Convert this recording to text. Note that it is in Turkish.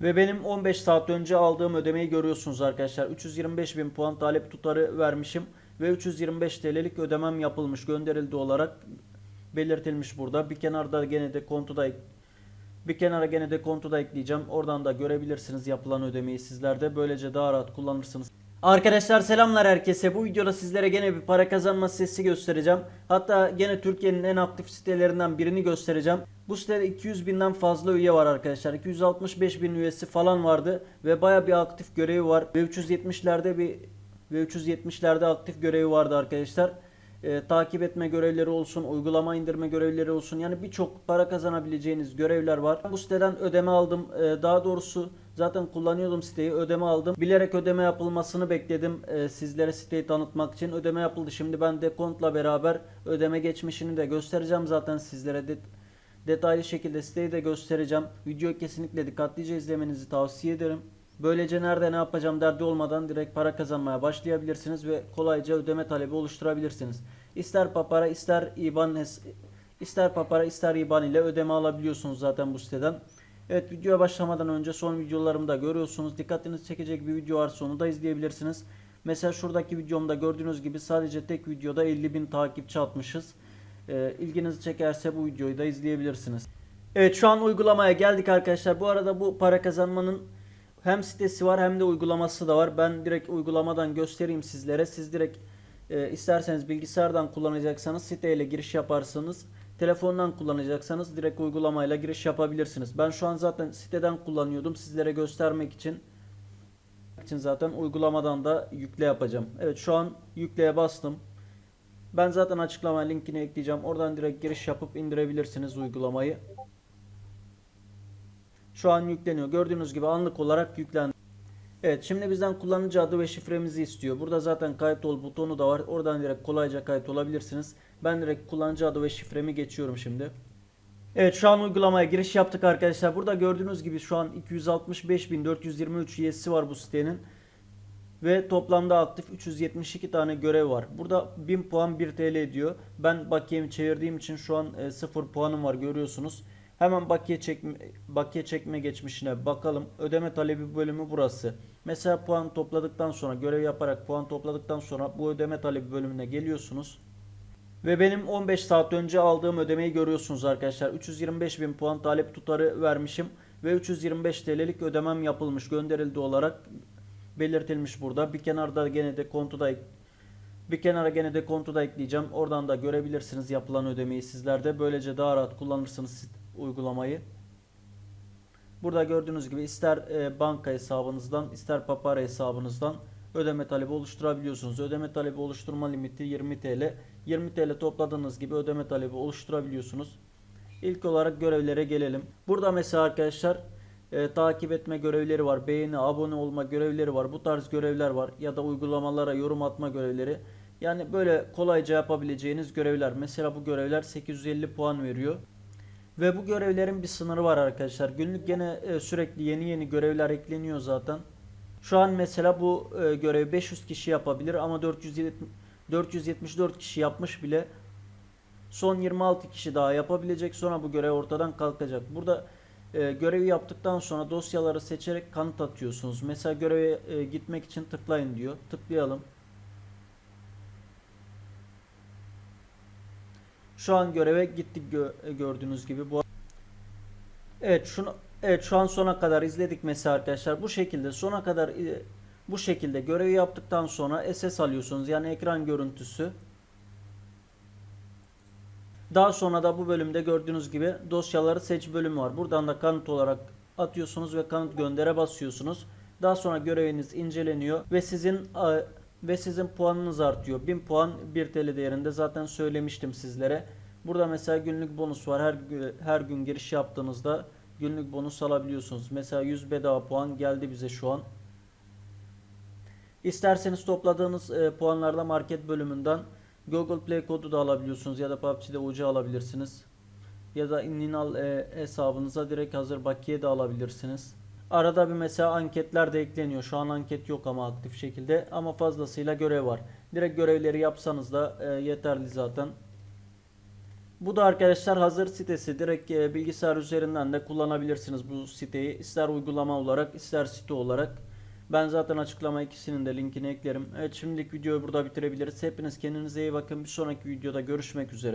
Ve benim 15 saat önce aldığım ödemeyi görüyorsunuz arkadaşlar. 325 bin puan talep tutarı vermişim. Ve 325 TL'lik ödemem yapılmış gönderildi olarak belirtilmiş burada. Bir kenarda gene de kontuda ek- bir kenara gene de kontuda ekleyeceğim. Oradan da görebilirsiniz yapılan ödemeyi sizler de. Böylece daha rahat kullanırsınız. Arkadaşlar selamlar herkese. Bu videoda sizlere gene bir para kazanma sitesi göstereceğim. Hatta gene Türkiye'nin en aktif sitelerinden birini göstereceğim. Bu sitede 200 binden fazla üye var arkadaşlar. 265 bin üyesi falan vardı ve baya bir aktif görevi var. Ve 370'lerde bir ve 370'lerde aktif görevi vardı arkadaşlar. Ee, takip etme görevleri olsun, uygulama indirme görevleri olsun. Yani birçok para kazanabileceğiniz görevler var. Bu siteden ödeme aldım. Ee, daha doğrusu zaten kullanıyordum siteyi. Ödeme aldım. Bilerek ödeme yapılmasını bekledim. Ee, sizlere siteyi tanıtmak için. Ödeme yapıldı. Şimdi ben dekontla beraber ödeme geçmişini de göstereceğim zaten sizlere. Det- detaylı şekilde siteyi de göstereceğim. Videoyu kesinlikle dikkatlice izlemenizi tavsiye ederim. Böylece nerede ne yapacağım derdi olmadan direkt para kazanmaya başlayabilirsiniz ve kolayca ödeme talebi oluşturabilirsiniz. İster papara ister IBAN ister papara ister IBAN ile ödeme alabiliyorsunuz zaten bu siteden. Evet videoya başlamadan önce son videolarımı da görüyorsunuz. Dikkatinizi çekecek bir video varsa onu da izleyebilirsiniz. Mesela şuradaki videomda gördüğünüz gibi sadece tek videoda 50.000 takipçi atmışız. Ee, ilginizi çekerse bu videoyu da izleyebilirsiniz. Evet şu an uygulamaya geldik arkadaşlar. Bu arada bu para kazanmanın hem sitesi var hem de uygulaması da var. Ben direkt uygulamadan göstereyim sizlere. Siz direkt e, isterseniz bilgisayardan kullanacaksanız siteyle giriş yaparsınız. Telefondan kullanacaksanız direkt uygulamayla giriş yapabilirsiniz. Ben şu an zaten siteden kullanıyordum. Sizlere göstermek için için zaten uygulamadan da yükle yapacağım. Evet şu an yükleye bastım. Ben zaten açıklama linkini ekleyeceğim. Oradan direkt giriş yapıp indirebilirsiniz uygulamayı. Şu an yükleniyor. Gördüğünüz gibi anlık olarak yüklendi. Evet şimdi bizden kullanıcı adı ve şifremizi istiyor. Burada zaten kayıt ol butonu da var. Oradan direkt kolayca kayıt olabilirsiniz. Ben direkt kullanıcı adı ve şifremi geçiyorum şimdi. Evet şu an uygulamaya giriş yaptık arkadaşlar. Burada gördüğünüz gibi şu an 265.423 üyesi var bu sitenin. Ve toplamda aktif 372 tane görev var. Burada 1000 puan 1 TL ediyor. Ben bakiyemi çevirdiğim için şu an e, 0 puanım var görüyorsunuz. Hemen bakiye çekme, bakiye çekme geçmişine bakalım. Ödeme talebi bölümü burası. Mesela puan topladıktan sonra görev yaparak puan topladıktan sonra bu ödeme talebi bölümüne geliyorsunuz. Ve benim 15 saat önce aldığım ödemeyi görüyorsunuz arkadaşlar. 325 bin puan talep tutarı vermişim. Ve 325 TL'lik ödemem yapılmış gönderildi olarak belirtilmiş burada. Bir kenarda gene de kontuda ek- bir kenara gene de kontuda ekleyeceğim. Oradan da görebilirsiniz yapılan ödemeyi sizler de. Böylece daha rahat kullanırsınız uygulamayı. Burada gördüğünüz gibi ister e, banka hesabınızdan ister papara hesabınızdan ödeme talebi oluşturabiliyorsunuz. Ödeme talebi oluşturma limiti 20 TL. 20 TL topladığınız gibi ödeme talebi oluşturabiliyorsunuz. İlk olarak görevlere gelelim. Burada mesela arkadaşlar e, takip etme görevleri var. Beğeni, abone olma görevleri var. Bu tarz görevler var. Ya da uygulamalara yorum atma görevleri. Yani böyle kolayca yapabileceğiniz görevler. Mesela bu görevler 850 puan veriyor. Ve bu görevlerin bir sınırı var arkadaşlar. Günlük gene e, sürekli yeni yeni görevler ekleniyor zaten. Şu an mesela bu e, görevi 500 kişi yapabilir ama 470 474 kişi yapmış bile. Son 26 kişi daha yapabilecek. Sonra bu görev ortadan kalkacak. Burada e, görevi yaptıktan sonra dosyaları seçerek kanıt atıyorsunuz. Mesela göreve gitmek için tıklayın diyor. Tıklayalım. Şu an göreve gittik gö- gördüğünüz gibi. Bu Evet şunu evet şu an sona kadar izledik mesela arkadaşlar. Bu şekilde sona kadar e, bu şekilde görevi yaptıktan sonra SS alıyorsunuz. Yani ekran görüntüsü. Daha sonra da bu bölümde gördüğünüz gibi dosyaları seç bölümü var. Buradan da kanıt olarak atıyorsunuz ve kanıt göndere basıyorsunuz. Daha sonra göreviniz inceleniyor ve sizin ve sizin puanınız artıyor. 1000 puan 1 TL değerinde zaten söylemiştim sizlere. Burada mesela günlük bonus var. Her her gün giriş yaptığınızda günlük bonus alabiliyorsunuz. Mesela 100 bedava puan geldi bize şu an. İsterseniz topladığınız e, puanlarda market bölümünden Google Play kodu da alabiliyorsunuz ya da PUBG'de UC alabilirsiniz. Ya da Ninal e, hesabınıza direkt hazır bakiye de alabilirsiniz. Arada bir mesela anketler de ekleniyor. Şu an anket yok ama aktif şekilde ama fazlasıyla görev var. Direkt görevleri yapsanız da e, yeterli zaten. Bu da arkadaşlar hazır sitesi. Direkt e, bilgisayar üzerinden de kullanabilirsiniz bu siteyi. İster uygulama olarak ister site olarak. Ben zaten açıklama ikisinin de linkini eklerim. Evet şimdilik videoyu burada bitirebiliriz. Hepiniz kendinize iyi bakın. Bir sonraki videoda görüşmek üzere.